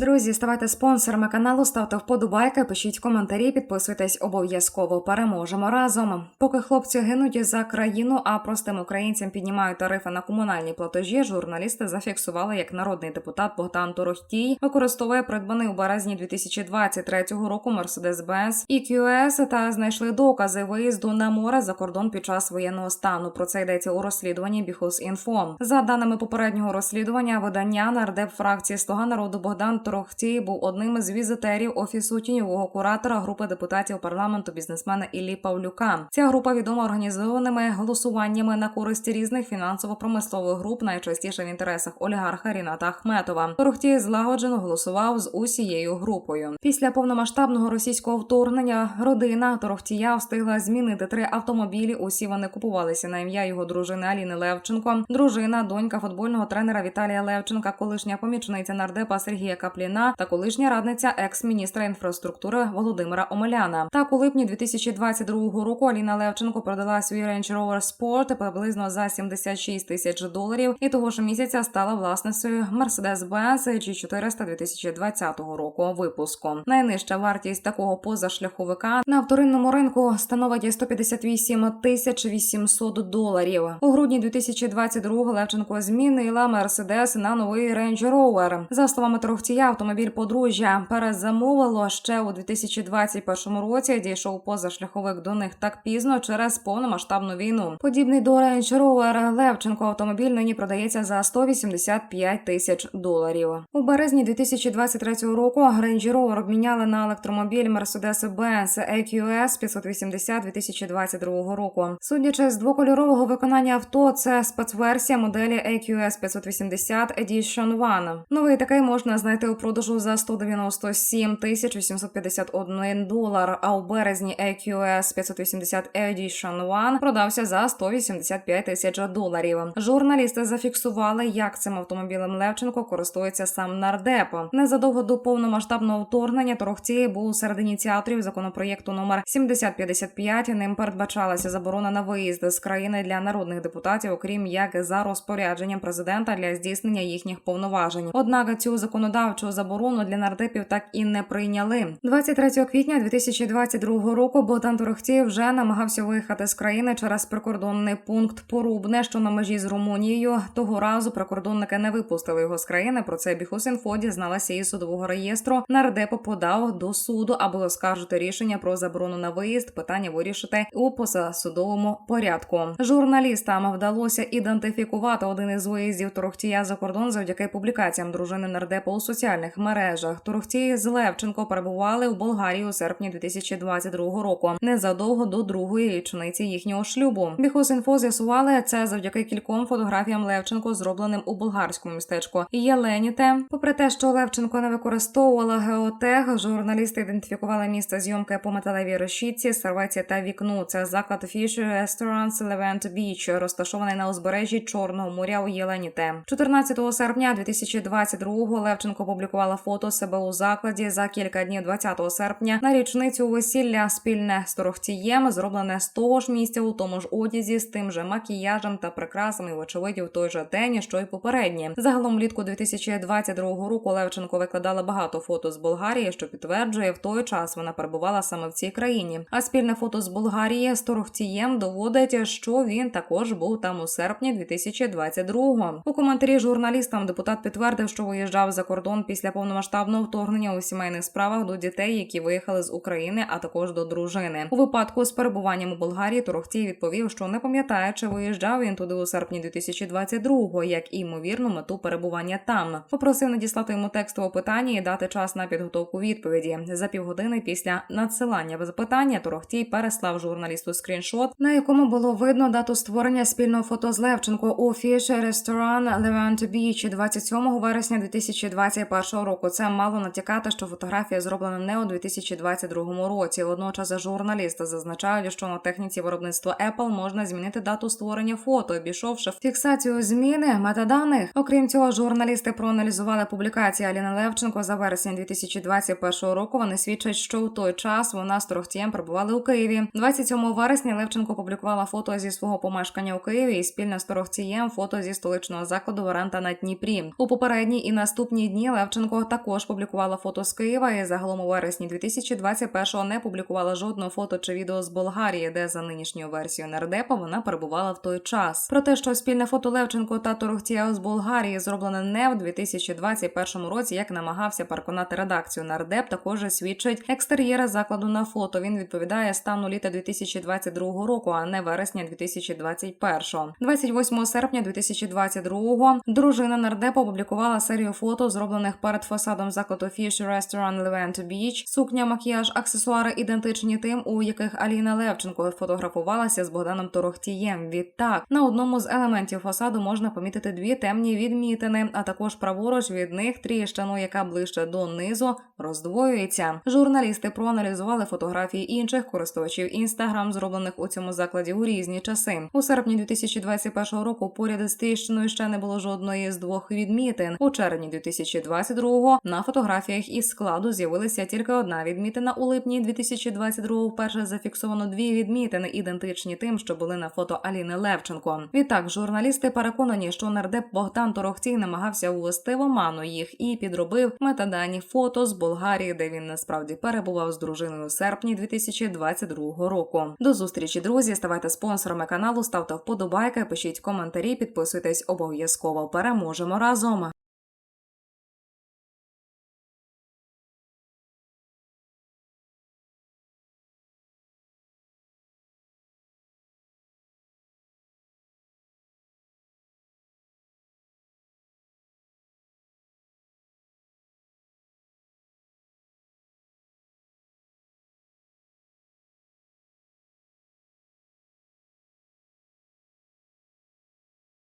Друзі, ставайте спонсорами каналу, ставте вподобайки, пишіть коментарі, підписуйтесь обов'язково. Переможемо разом. Поки хлопці гинуть за країну, а простим українцям піднімають тарифи на комунальні платежі. Журналісти зафіксували, як народний депутат Богдан Торохтій використовує придбаний у березні 2023 року Mercedes-Benz EQS та знайшли докази виїзду на море за кордон під час воєнного стану. Про це йдеться у розслідуванні Біхус.Інфо. За даними попереднього розслідування, видання нардеп фракції Слуга народу Богдан Торохтій був одним із візитерів офісу тіньового куратора групи депутатів парламенту бізнесмена Іллі Павлюка. Ця група відома організованими голосуваннями на користь різних фінансово-промислових груп, найчастіше в інтересах олігарха Ріната Ахметова. Торохтій злагоджено голосував з усією групою. Після повномасштабного російського вторгнення родина Торохтія встигла змінити три автомобілі. Усі вони купувалися на ім'я його дружини Аліни Левченко, дружина, донька футбольного тренера Віталія Левченка, колишня помічниця нардепа Сергія Капліна та колишня радниця екс-міністра інфраструктури Володимира Омеляна. Так у липні 2022 року Аліна Левченко продала свій Range Rover Sport приблизно за 76 тисяч доларів, і того ж місяця стала власницею Mercedes-Benz G400 2020 року випуску. Найнижча вартість такого позашляховика на вторинному ринку становить 158 тисяч 800 доларів. У грудні 2022 Левченко змінила Mercedes на новий Range Rover. За словами Торохтія, автомобіль подружжя перезамовило ще у 2021 році. Дійшов позашляховик до них так пізно через повномасштабну війну. Подібний до Range Rover Левченко автомобіль нині продається за 185 тисяч доларів. У березні 2023 року Range Rover обміняли на електромобіль Mercedes-Benz EQS 580 2022 року. Судячи з двокольорового виконання авто, це спецверсія моделі EQS 580 Edition One. Новий такий можна знайти у продажу за 197 тисяч 851 долар. А у березні EQS 580 Edition One продався за 185 тисяч доларів. Журналісти зафіксували, як цим автомобілем Левченко користується сам нардеп. Незадовго до повномасштабного вторгнення Торохтій був серед ініціаторів законопроєкту номер 7055. Ним передбачалася заборона на виїзд з країни для народних депутатів, окрім як за розпорядженням президента для здійснення їхніх повноважень. Однак цю законодавчу заборону для нардепів так і не прийняли. 23 квітня 2022 року Богдан Торохтій вже намагався виїхати з країни через прикордонний пункт Порубне, що на межі з Румунією. Того разу прикордонники не випустили його з країни. Про це Біхусінфо дізналася із судового реєстру. Нардеп подав до суду, аби оскаржити рішення про заборону на виїзд. Питання вирішити у позасудовому порядку. Журналістам вдалося ідентифікувати один із виїздів Торохтія за кордон завдяки публікаціям дружини нардепа у соціальних мережах. Торохтій з Левченко перебували в Болгарії у серпні 2022 року, незадовго до другої річниці їхнього шлюбу. Біхусінфо з'ясували це завдяки кільком фотографіям Левченко, зробленим у болгарському містечку Єленіте. Попри те, що Левченко не використовувала геотег, журналісти ідентифікували місце зйомки по металевій решітці, серветці та вікну. Це заклад Fish Restaurants Levant Beach, розташований на узбережжі Чорного моря у Єленіте. 14 серпня 2022-го Левченко публікувала фото себе у закладі за кілька днів 20 серпня на річницю весілля спільне з Торохтієм, зроблене з того ж місця у тому ж одязі, з тим же макіяжем та прикрасами, вочевидь, в той же день, що й попередні. Загалом влітку 2022 року Левченко викладала багато фото з Болгарії, що підтверджує, в той час вона перебувала саме в цій країні. А спільне фото з Болгарії з Торохтієм доводить, що він також був там у серпні 2022-го. У коментарі журналістам депутат підтвердив, що виїжджав за кордон після повномасштабного вторгнення у сімейних справах до дітей, які виїхали з України, а також до дружини. У випадку з перебуванням у Болгарії Торохтій відповів, що не пам'ятає, чи виїжджав він туди у серпні 2022-го, як і ймовірну мету перебування там. Попросив надіслати йому текстове питання і дати час на підготовку відповіді. За півгодини після надсилання запитання Торохтій переслав журналісту скріншот, на якому було видно дату створення спільного фото з Левченко у Fisher Restaurant Levant Beach 27 вересня 2021 року. Це мало натякати, що фотографія зроблена не у 2022 році. Водночас журналісти зазначають, що на техніці виробництва Apple можна змінити дату створення фото, обійшовши фіксацію зміни метаданих. Окрім цього, журналісти проаналізували публікації Аліни Левченко за вересень 2021 року. Вони свідчать, що у той час вона з Торохтієм перебували у Києві. 27 вересня Левченко публікувала фото зі свого помешкання у Києві і спільно з Торохтієм фото зі столичного закладу Варанта на Дніпрі. У попередні і наступні дні Левченко Левченко також публікувала фото з Києва і загалом у вересні 2021-го не публікувала жодного фото чи відео з Болгарії, де за нинішньою версією нардепа вона перебувала в той час. Про те, що спільне фото Левченко та Торохтія з Болгарії зроблене не в 2021 році, як намагався переконати редакцію нардеп, також свідчить екстер'єра закладу на фото. Він відповідає стану літа 2022 року, а не вересня 2021. 28 серпня 2022 дружина нардепа опублікувала серію фото, зроблених перед фасадом закладу Fish Restaurant Levant Beach. Сукня, макіяж, аксесуари ідентичні тим, у яких Аліна Левченко фотографувалася з Богданом Торохтієм. Відтак на одному з елементів фасаду можна помітити дві темні відмітини, а також праворуч від них тріщину, яка ближче до низу роздвоюється. Журналісти проаналізували фотографії інших користувачів інстаграм, зроблених у цьому закладі у різні часи. У серпні 2021 року поряд з тріщиною ще не було жодної з двох відмітин. У червні 2022 на фотографіях із складу з'явилася тільки одна відмітина. У липні 2022 вперше зафіксовано дві відмітини, ідентичні тим, що були на фото Аліни Левченко. Відтак, журналісти переконані, що нардеп Богдан Торохтій намагався увести в оману їх і підробив метадані фото з Болгарії, де він насправді перебував з дружиною у серпні 2022 року. До зустрічі, друзі. Ставайте спонсорами каналу, ставте вподобайки, пишіть коментарі, підписуйтесь обов'язково. Переможемо разом.